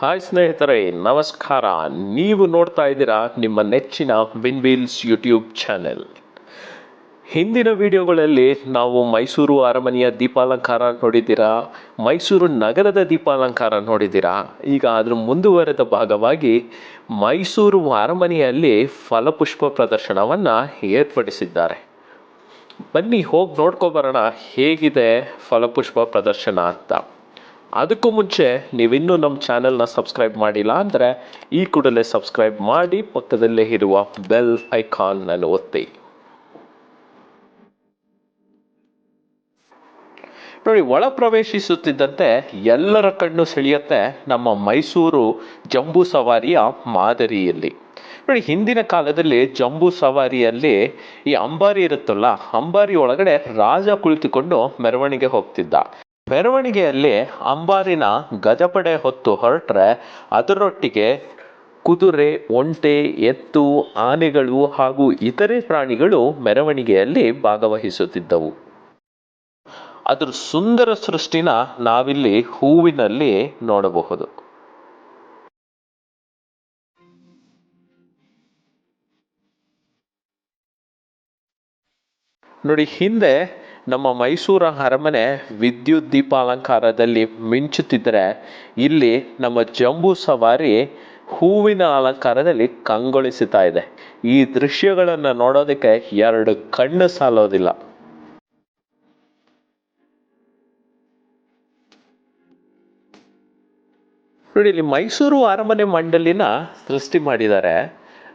Hi ಸ್ನೇಹಿತರೆ, ನಮಸ್ಕಾರ. ನೀವು ನೋಡ್ತಾ ಇದ್ದೀರಾ ನಿಮ್ಮ ನೆಚ್ಚಿನ ವಿನ್ ವೀಲ್ಸ್ ಯೂಟ್ಯೂಬ್ ಚಾನೆಲ್ ಹಿಂದಿನ ವಿಡಿಯೋಗಳಲ್ಲಿ ನಾವು ಮೈಸೂರು ಅರಮನೆಯ ದೀಪಾಲಂಕಾರ ನೋಡಿದ್ದೀರಾ, ಮೈಸೂರು ನಗರದ ದೀಪಾಲಂಕಾರ ನೋಡಿದ್ದೀರಾ? ಈಗ ಅದರ ಮುಂದುವರೆದ ಭಾಗವಾಗಿ ಮೈಸೂರು ಅರಮನೆಯಲ್ಲಿ ಫಲಪುಷ್ಪ ಪ್ರದರ್ಶನವನ್ನು ಏರ್ಪಡಿಸಿದ್ದಾರೆ. ಬನ್ನಿ ಹೋಗಿ ನೋಡ್ಕೊಬರೋಣ ಹೇಗಿದೆ ಫಲಪುಷ್ಪ ಪ್ರದರ್ಶನ ಅಂತ. ಅದಕ್ಕೂ ಮುಂಚೆ ನೀವಿನ್ನೂ ನಮ್ಮ ಚಾನೆಲ್ನ ಸಬ್ಸ್ಕ್ರೈಬ್ ಮಾಡಿಲ್ಲ ಅಂದರೆ ಈ ಕೂಡಲೇ ಸಬ್ಸ್ಕ್ರೈಬ್ ಮಾಡಿ ಪಕ್ಕದಲ್ಲೇ ಇರುವ ಬೆಲ್ ಐಕಾನ್ ನಾನು ಒತ್ತಿ. ನೋಡಿ ಒಳ ಪ್ರವೇಶಿಸುತ್ತಿದ್ದಂತೆ ಎಲ್ಲರ ಕಣ್ಣು ಸೆಳೆಯುತ್ತೆ ನಮ್ಮ ಮೈಸೂರು ಜಂಬೂ ಸವಾರಿಯ ಮಾದರಿಯಲ್ಲಿ. ನೋಡಿ, ಹಿಂದಿನ ಕಾಲದಲ್ಲಿ ಜಂಬೂ ಸವಾರಿಯಲ್ಲಿ ಈ ಅಂಬಾರಿ ಇರುತ್ತಲ್ಲ, ಅಂಬಾರಿ ಒಳಗಡೆ ರಾಜ ಕುಳಿತುಕೊಂಡು ಮೆರವಣಿಗೆ ಹೋಗ್ತಿದ್ದ. ಮೆರವಣಿಗೆಯಲ್ಲಿ ಅಂಬಾರಿನ ಗಜಪಡೆ ಹೊತ್ತು ಹೊರಟ್ರೆ ಅದರೊಟ್ಟಿಗೆ ಕುದುರೆ, ಒಂಟೆ, ಎತ್ತು, ಆನೆಗಳು ಹಾಗೂ ಇತರೆ ಪ್ರಾಣಿಗಳು ಮೆರವಣಿಗೆಯಲ್ಲಿ ಭಾಗವಹಿಸುತ್ತಿದ್ದವು. ಅದರ ಸುಂದರ ಸೃಷ್ಟಿನ ನಾವಿಲ್ಲಿ ಹೂವಿನಲ್ಲಿ ನೋಡಬಹುದು. ನೋಡಿ, ಹಿಂದೆ ನಮ್ಮ ಮೈಸೂರ ಅರಮನೆ ವಿದ್ಯುತ್ ದೀಪಾಲಂಕಾರದಲ್ಲಿ ಮಿಂಚುತ್ತಿದ್ದರೆ ಇಲ್ಲಿ ನಮ್ಮ ಜಂಬೂ ಸವಾರಿ ಹೂವಿನ ಅಲಂಕಾರದಲ್ಲಿ ಕಂಗೊಳಿಸುತ್ತಾ ಇದೆ. ಈ ದೃಶ್ಯಗಳನ್ನು ನೋಡೋದಕ್ಕೆ ಎರಡು ಕಣ್ಣು ಸಾಲೋದಿಲ್ಲ. ನೋಡಿ, ಇಲ್ಲಿ ಮೈಸೂರು ಅರಮನೆ ಮಂಡಳಿನ ಸೃಷ್ಟಿ ಮಾಡಿದ್ದಾರೆ.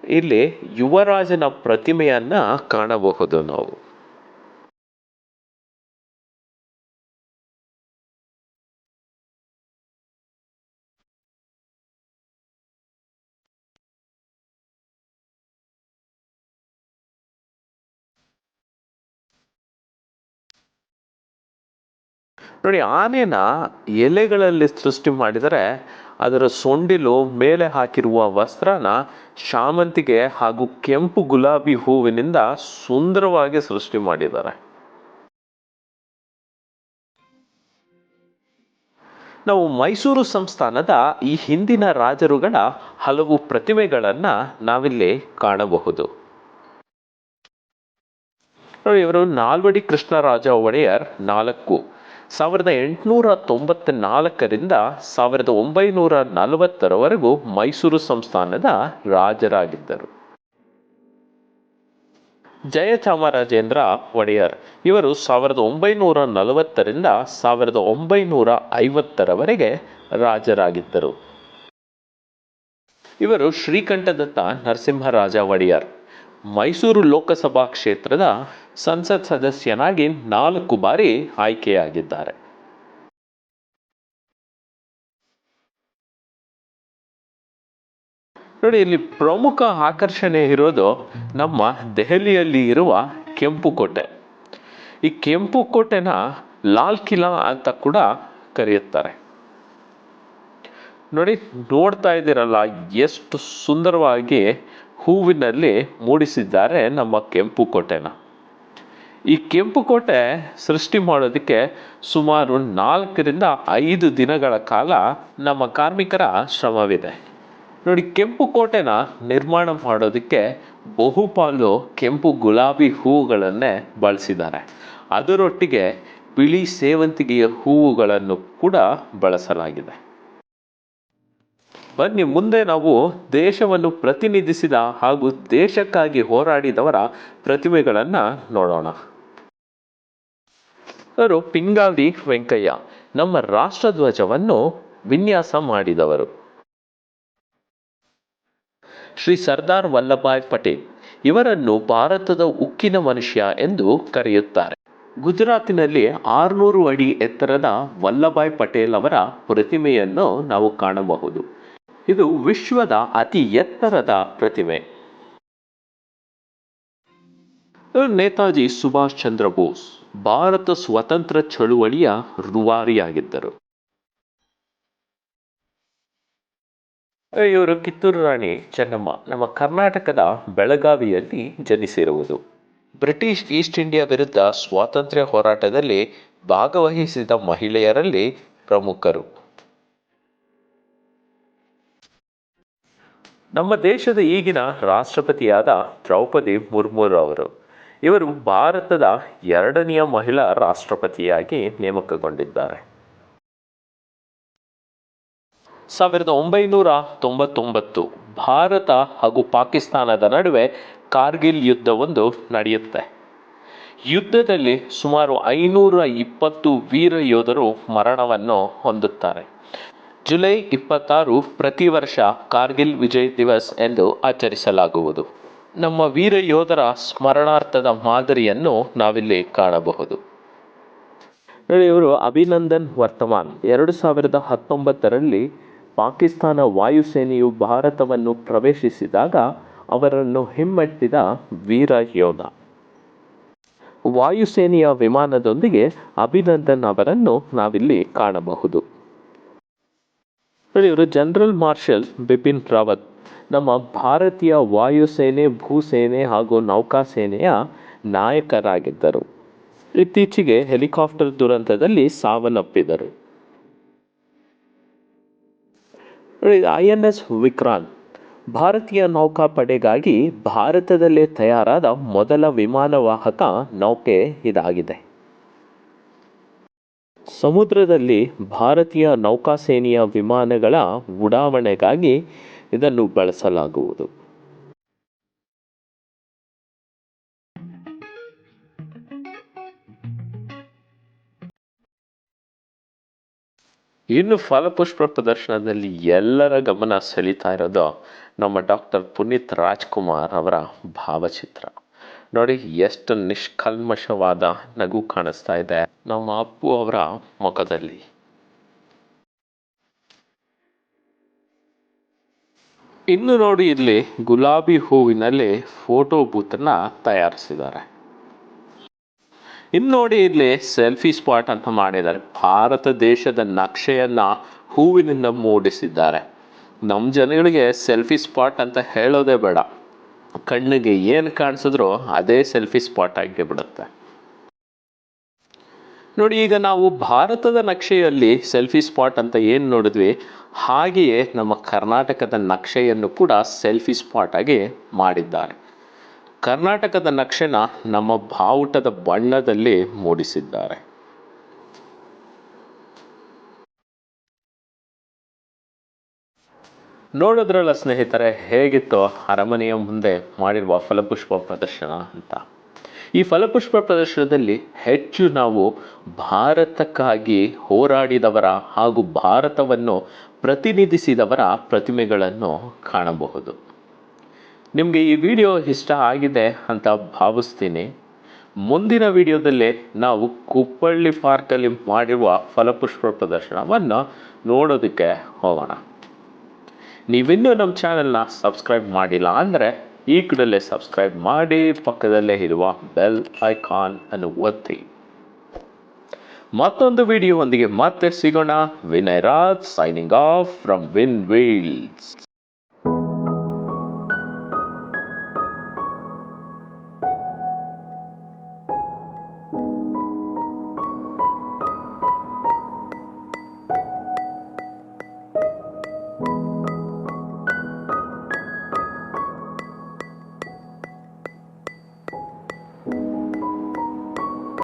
ಇಲ್ಲಿ ಯುವರಾಜನ ಪ್ರತಿಮೆಯನ್ನು ಕಾಣಬಹುದು ನಾವು. ನೋಡಿ, ಆನೆನ ಎಲೆಗಳಲ್ಲಿ ಸೃಷ್ಟಿ ಮಾಡಿದರೆ ಅದರ ಸೊಂಡಿಲು ಮೇಲೆ ಹಾಕಿರುವ ವಸ್ತ್ರನ ಶಾಮಂತಿಗೆ ಹಾಗೂ ಕೆಂಪು ಗುಲಾಬಿ ಹೂವಿನಿಂದ ಸುಂದರವಾಗಿ ಸೃಷ್ಟಿ ಮಾಡಿದ್ದಾರೆ. ನಾವು ಮೈಸೂರು ಸಂಸ್ಥಾನದ ಈ ಹಿಂದಿನ ರಾಜರುಗಳ ಹಲವು ಪ್ರತಿಮೆಗಳನ್ನು ನಾವಿಲ್ಲಿ ಕಾಣಬಹುದು. ನೋಡಿ, ಇವರು ನಾಲ್ವಡಿ ಕೃಷ್ಣರಾಜ ಒಡೆಯರ್ ನಾಲ್ಕು. ಸಾವಿರದ ಎಂಟುನೂರ ತೊಂಬತ್ತ ನಾಲ್ಕರಿಂದ ಸಾವಿರದ ಒಂಬೈನೂರ ನಲವತ್ತರವರೆಗೂ ಮೈಸೂರು ಸಂಸ್ಥಾನದ ರಾಜರಾಗಿದ್ದರು. ಜಯಚಾಮರಾಜೇಂದ್ರ ಒಡೆಯರ್. ಇವರು ಸಾವಿರದ ಒಂಬೈನೂರ ನಲವತ್ತರಿಂದ ಸಾವಿರದ ಒಂಬೈನೂರ ಐವತ್ತರವರೆಗೆ ರಾಜರಾಗಿದ್ದರು. ಇವರು ಶ್ರೀಕಂಠದತ್ತ ನರಸಿಂಹರಾಜ ಒಡೆಯರ್. ಮೈಸೂರು ಲೋಕಸಭಾ ಕ್ಷೇತ್ರದ ಸಂಸತ್ ಸದಸ್ಯನಾಗಿ ನಾಲ್ಕು ಬಾರಿ ಆಯ್ಕೆಯಾಗಿದ್ದಾರೆ. ನೋಡಿ, ಇಲ್ಲಿ ಪ್ರಮುಖ ಆಕರ್ಷಣೆ ಇರೋದು ನಮ್ಮ ದೆಹಲಿಯಲ್ಲಿ ಇರುವ ಕೆಂಪು ಕೋಟೆ. ಈ ಕೆಂಪು ಕೋಟೆನ ಲಾಲ್ ಕಿಲಾ ಅಂತ ಕೂಡ ಕರೆಯುತ್ತಾರೆ. ನೋಡಿ, ನೋಡ್ತಾ ಇದ್ದೀರಲ್ಲ, ಎಷ್ಟು ಸುಂದರವಾಗಿ ಹೂವಿನಲ್ಲಿ ಮೂಡಿಸಿದ್ದಾರೆ ನಮ್ಮ ಕೆಂಪು ಕೋಟೆನ. ಈ ಕೆಂಪು ಕೋಟೆ ಸೃಷ್ಟಿ ಮಾಡೋದಕ್ಕೆ ಸುಮಾರು ನಾಲ್ಕರಿಂದ ಐದು ದಿನಗಳ ಕಾಲ ನಮ್ಮ ಕಾರ್ಮಿಕರ ಶ್ರಮವಿದೆ. ನೋಡಿ, ಕೆಂಪು ಕೋಟೆನ ನಿರ್ಮಾಣ ಮಾಡೋದಕ್ಕೆ ಬಹುಪಾಲು ಕೆಂಪು ಗುಲಾಬಿ ಹೂವುಗಳನ್ನೇ ಬಳಸಿದ್ದಾರೆ. ಅದರೊಟ್ಟಿಗೆ ಬಿಳಿ ಸೇವಂತಿಗೆಯ ಹೂವುಗಳನ್ನು ಕೂಡ ಬಳಸಲಾಗಿದೆ. ಬನ್ನಿ, ಮುಂದೆ ನಾವು ದೇಶವನ್ನು ಪ್ರತಿನಿಧಿಸಿದ ಹಾಗೂ ದೇಶಕ್ಕಾಗಿ ಹೋರಾಡಿದವರ ಪ್ರತಿಮೆಗಳನ್ನು ನೋಡೋಣ. ಅವರು ಪಿಂಗಾಲಿ ವೆಂಕಯ್ಯ, ನಮ್ಮ ರಾಷ್ಟ್ರಧ್ವಜವನ್ನು ವಿನ್ಯಾಸ ಮಾಡಿದವರು. ಶ್ರೀ ಸರ್ದಾರ್ ವಲ್ಲಭಾಯ್ ಪಟೇಲ್ ಇವರನ್ನು ಭಾರತದ ಉಕ್ಕಿನ ಮನುಷ್ಯ ಎಂದು ಕರೆಯುತ್ತಾರೆ. ಗುಜರಾತಿನಲ್ಲಿ ಆರುನೂರು ಅಡಿ ಎತ್ತರದ ವಲ್ಲಭಾಯ್ ಪಟೇಲ್ ಅವರ ಪ್ರತಿಮೆಯನ್ನು ನಾವು ಕಾಣಬಹುದು. ಇದು ವಿಶ್ವದ ಅತಿ ಎತ್ತರದ ಪ್ರತಿಮೆ. ನೇತಾಜಿ ಸುಭಾಷ್ ಚಂದ್ರ ಬೋಸ್ ಭಾರತ ಸ್ವತಂತ್ರ ಚಳುವಳಿಯ ರುವಾರಿಯಾಗಿದ್ದರು. ಇವರು ಕಿತ್ತೂರು ರಾಣಿ ಚೆನ್ನಮ್ಮ ನಮ್ಮ ಕರ್ನಾಟಕದ ಬೆಳಗಾವಿಯಲ್ಲಿ ಜನಿಸಿರುವುದು. ಬ್ರಿಟಿಷ್ ಈಸ್ಟ್ ಇಂಡಿಯಾ ವಿರುದ್ಧ ಸ್ವಾತಂತ್ರ್ಯ ಹೋರಾಟದಲ್ಲಿ ಭಾಗವಹಿಸಿದ ಮಹಿಳೆಯರಲ್ಲಿ ಪ್ರಮುಖರು. ನಮ್ಮ ದೇಶದ ಈಗಿನ ರಾಷ್ಟ್ರಪತಿಯಾದ ದ್ರೌಪದಿ ಮುರ್ಮುರವರು ಇವರು ಭಾರತದ ಎರಡನೆಯ ಮಹಿಳಾ ರಾಷ್ಟ್ರಪತಿಯಾಗಿ ನೇಮಕಗೊಂಡಿದ್ದಾರೆ. ಸಾವಿರದ ಒಂಬೈನೂರ ತೊಂಬತ್ತೊಂಬತ್ತು ಭಾರತ ಹಾಗೂ ಪಾಕಿಸ್ತಾನದ ನಡುವೆ ಕಾರ್ಗಿಲ್ ಯುದ್ಧವೊಂದು ನಡೆಯುತ್ತೆ. ಯುದ್ಧದಲ್ಲಿ ಸುಮಾರು ಐನೂರ ಇಪ್ಪತ್ತು ವೀರ ಯೋಧರು ಮರಣವನ್ನು ಹೊಂದುತ್ತಾರೆ. ಜುಲೈ ಇಪ್ಪತ್ತಾರು ಪ್ರತಿ ವರ್ಷ ಕಾರ್ಗಿಲ್ ವಿಜಯ್ ದಿವಸ್ ಎಂದು ಆಚರಿಸಲಾಗುವುದು. ನಮ್ಮ ವೀರ ಯೋಧರ ಸ್ಮರಣಾರ್ಥದ ಮಾದರಿಯನ್ನು ನಾವಿಲ್ಲಿ ಕಾಣಬಹುದು. ನೋಡಿ, ಇವರು ಅಭಿನಂದನ್ ವರ್ತಮಾನ್. ಎರಡು ಸಾವಿರದ ಹತ್ತೊಂಬತ್ತರಲ್ಲಿ ಪಾಕಿಸ್ತಾನ ವಾಯುಸೇನೆಯು ಭಾರತವನ್ನು ಪ್ರವೇಶಿಸಿದಾಗ ಅವರನ್ನು ಹಿಮ್ಮೆಟ್ಟಿದ ವೀರ ಯೋಧ. ವಾಯುಸೇನೆಯ ವಿಮಾನದೊಂದಿಗೆ ಅಭಿನಂದನ್ ಅವರನ್ನು ನಾವಿಲ್ಲಿ ಕಾಣಬಹುದು. ಇವರು ಜನರಲ್ ಮಾರ್ಷಲ್ ಬಿಪಿನ್ ರಾವತ್. ನಮ್ಮ ಭಾರತೀಯ ವಾಯುಸೇನೆ, ಭೂಸೇನೆ ಹಾಗೂ ನೌಕಾಸೇನೆಯ ನಾಯಕರಾಗಿದ್ದರು. ಇತ್ತೀಚೆಗೆ ಹೆಲಿಕಾಪ್ಟರ್ ದುರಂತದಲ್ಲಿ ಸಾವನ್ನಪ್ಪಿದರು. ಐ ಎನ್ ಎಸ್ ವಿಕ್ರಾಂತ್, ಭಾರತೀಯ ನೌಕಾಪಡೆಗಾಗಿ ಭಾರತದಲ್ಲೇ ತಯಾರಾದ ಮೊದಲ ವಿಮಾನವಾಹಕ ನೌಕೆ ಇದಾಗಿದೆ. ಸಮುದ್ರದಲ್ಲಿ ಭಾರತೀಯ ನೌಕಾಸೇನೆಯ ವಿಮಾನಗಳ ಉಡಾವಣೆಗಾಗಿ ಇದನ್ನು ಬಳಸಲಾಗುವುದು. ಇನ್ನು ಫಲಪುಷ್ಪ ಪ್ರದರ್ಶನದಲ್ಲಿ ಎಲ್ಲರ ಗಮನ ಸೆಳೀತಾ ಇರೋದು ನಮ್ಮ ಡಾಕ್ಟರ್ ಪುನೀತ್ ರಾಜ್ಕುಮಾರ್ ಅವರ ಭಾವಚಿತ್ರ. ನೋಡಿ, ಎಷ್ಟು ನಿಷ್ಕಲ್ಮಶವಾದ ನಗು ಕಾಣಿಸ್ತಾ ಇದೆ. ನಮ್ಮ ಅಪ್ಪು ಅವರ ಮುಖದಲ್ಲಿ. ಇನ್ನು ನೋಡಿ ಇಲ್ಲಿ ಗುಲಾಬಿ ಹೂವಿನಲ್ಲಿ ಫೋಟೋ ಬೂತನ್ನ ತಯಾರಿಸಿದ್ದಾರೆ. ಇನ್ನು ನೋಡಿ ಇಲ್ಲಿ ಸೆಲ್ಫಿ ಸ್ಪಾಟ್ ಅಂತ ಮಾಡಿದ್ದಾರೆ. ಭಾರತ ದೇಶದ ನಕ್ಷೆಯನ್ನ ಹೂವಿನಿಂದ ಮೂಡಿಸಿದ್ದಾರೆ. ನಮ್ಮ ಜನಗಳಿಗೆ ಸೆಲ್ಫಿ ಸ್ಪಾಟ್ ಅಂತ ಹೇಳೋದೇ ಬೇಡ. ಕಣ್ಣಿಗೆ ಏನು ಕಾಣಿಸಿದ್ರೂ ಅದೇ ಸೆಲ್ಫಿ ಸ್ಪಾಟ್ ಆಗಿ ಬಿಡುತ್ತೆ ನೋಡಿ, ಈಗ ನಾವು ಭಾರತದ ನಕ್ಷೆಯಲ್ಲಿ ಸೆಲ್ಫಿ ಸ್ಪಾಟ್ ಅಂತ ಏನು ನೋಡಿದ್ವಿ, ಹಾಗೆಯೇ ನಮ್ಮ ಕರ್ನಾಟಕದ ನಕ್ಷೆಯನ್ನು ಕೂಡ ಸೆಲ್ಫಿ ಸ್ಪಾಟ್ ಆಗಿ ಮಾಡಿದ್ದಾರೆ. ಕರ್ನಾಟಕದ ನಕ್ಷೆನ ನಮ್ಮ ಬಾವುಟದ ಬಣ್ಣದಲ್ಲಿ ಮೂಡಿಸಿದ್ದಾರೆ. ನೋಡಿದ್ರಲ್ಲ ಸ್ನೇಹಿತರೆ, ಹೇಗಿತ್ತು ಅರಮನೆಯ ಮುಂದೆ ಮಾಡಿರುವ ಫಲಪುಷ್ಪ ಪ್ರದರ್ಶನ ಅಂತ. ಈ ಫಲಪುಷ್ಪ ಪ್ರದರ್ಶನದಲ್ಲಿ ಹೆಚ್ಚು ನಾವು ಭಾರತಕ್ಕಾಗಿ ಹೋರಾಡಿದವರ ಹಾಗೂ ಭಾರತವನ್ನು ಪ್ರತಿನಿಧಿಸಿದವರ ಪ್ರತಿಮೆಗಳನ್ನು ಕಾಣಬಹುದು. ನಿಮಗೆ ಈ ವಿಡಿಯೋ ಇಷ್ಟ ಆಗಿದೆ ಅಂತ ಭಾವಿಸ್ತೀನಿ. ಮುಂದಿನ ವಿಡಿಯೋದಲ್ಲಿ ನಾವು ಕುಪ್ಪಳ್ಳಿ ಪಾರ್ಕಲ್ಲಿ ಮಾಡಿರುವ ಫಲಪುಷ್ಪ ಪ್ರದರ್ಶನವನ್ನು ನೋಡೋದಕ್ಕೆ ಹೋಗೋಣ. ನೀವಿನ್ನೂ ನಮ್ಮ ಚಾನೆಲ್ನ ಸಬ್ಸ್ಕ್ರೈಬ್ ಮಾಡಿಲ್ಲ ಅಂದರೆ ಈ ಕೂಡಲೇ ಸಬ್ಸ್ಕ್ರೈಬ್ ಮಾಡಿ ಪಕ್ಕದಲ್ಲೇ ಇರುವ ಬೆಲ್ ಐಕಾನ್ ಅನ್ನು ಒತ್ತಿ. ಮತ್ತೊಂದು ವಿಡಿಯೋ ಒಂದಿಗೆ ಮತ್ತೆ ಸಿಗೋಣ. Vinay Raj signing off from win wheels